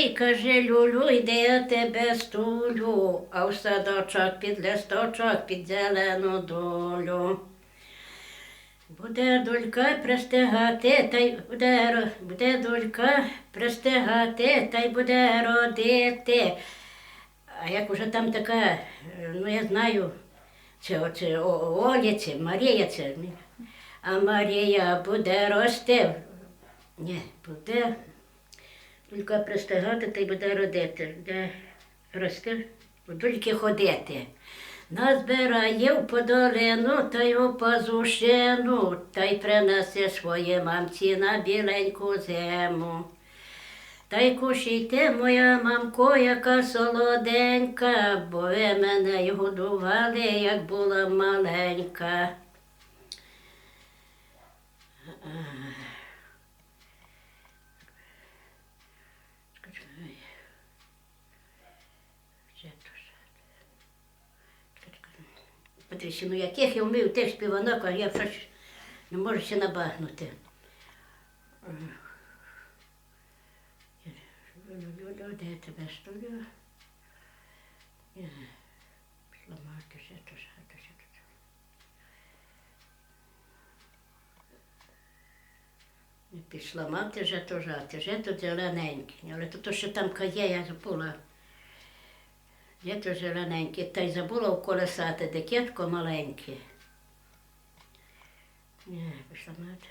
ой, каже, люлю, йди я тебе стулю, а в садочок під листочок, під зелену долю. Буде долька пристигати, та й буде, буде долька пристигати, та й буде родити. А як уже там така, ну я знаю, це оце Оля, це Марія, це. А Марія буде рости. Ні, буде долька пристигати, та й буде родити. Буде рости, дольки ходити. Назбирає в подолину та й у пазушину, та й принесе своє мамці на біленьку зиму. Та й кушайте, моя мамко, яка солоденька, бо ви мене й годували, як була маленька. Патрісі, ну яких я вмію тих співанок, а я щось не можу ще набагнути. Де тебе стою. То ще то. Не пішла мати вже то жати, вже тут зелененький, але то що там кає, я забула. Є дуже зелененьке, та й забула вколесати, дикетко маленьке. Ні, пішла мати.